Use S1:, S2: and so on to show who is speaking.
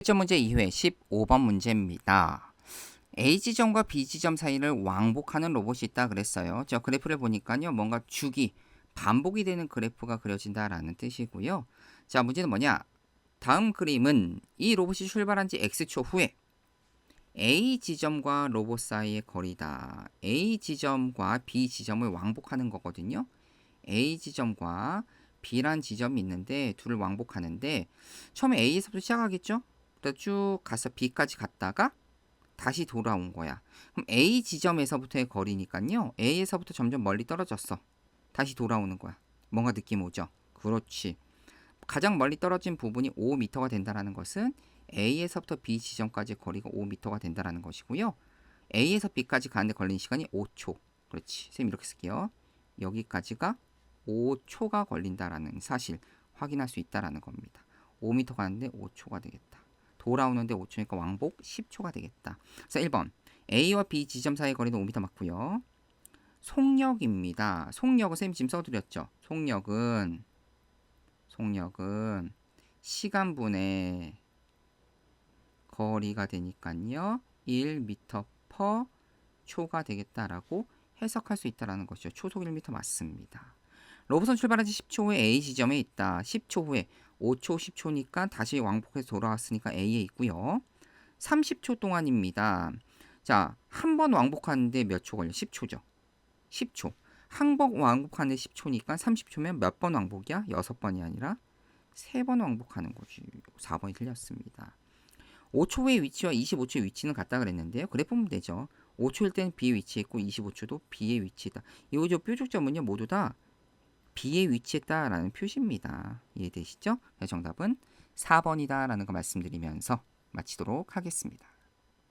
S1: 1점 문제 2회 15번 문제입니다. A 지점과 B 지점 사이를 왕복하는 로봇이 있다 그랬어요. 저 그래프를 보니까요. 뭔가 주기 반복이 되는 그래프가 그려진다라는 뜻이고요. 자, 문제는 뭐냐? 다음 그림은 이 로봇이 출발한 지 X초 후에 A 지점과 로봇 사이의 거리다. A 지점과 B 지점을 왕복하는 거거든요. A 지점과 B란 지점이 있는데 둘을 왕복하는데 처음에 A에서부터 시작하겠죠? 그쭉 가서 B까지 갔다가 다시 돌아온 거야. 그럼 A 지점에서부터의 거리니까요. A에서부터 점점 멀리 떨어졌어. 다시 돌아오는 거야. 뭔가 느낌 오죠? 그렇지. 가장 멀리 떨어진 부분이 5m가 된다라는 것은 A에서부터 B 지점까지 거리가 5m가 된다라는 것이고요. A에서 B까지 가는데 걸린 시간이 5초. 그렇지. 선생님 이렇게 쓸게요. 여기까지가 5초가 걸린다라는 사실 확인할 수 있다라는 겁니다. 5m 가는데 5초가 되겠다. 돌아오는데 5초니까 왕복 10초가 되겠다. 자, 1번. A와 B 지점 사이 거리는 5m 맞고요. 속력입니다. 속력은 선생님 지금 써드렸죠. 속력은 속력은 시간분의 거리가 되니까요. 1m per 초가 되겠다라고 해석할 수 있다라는 것이죠. 초속 1m 맞습니다. 로봇은 출발한 지 10초 후에 A 지점에 있다. 10초 후에 5초, 10초니까 다시 왕복해서 돌아왔으니까 A에 있고요. 30초 동안입니다. 자, 한 번 왕복하는데 몇 초 걸려? 10초죠. 10초. 한 번 왕복하는데 10초니까 30초면 몇 번 왕복이야? 6번이 아니라 3번 왕복하는 거지. 4번이 틀렸습니다. 5초 후의 위치와 25초의 위치는 같다 그랬는데요. 그래 보면 되죠. 5초일 때는 B의 위치에 있고 25초도 B의 위치다. 이거죠. 뾰족점은요. 모두 다 B의 위치했다라는 표시입니다. 이해되시죠? 네, 정답은 4번이다라는 거 말씀드리면서 마치도록 하겠습니다.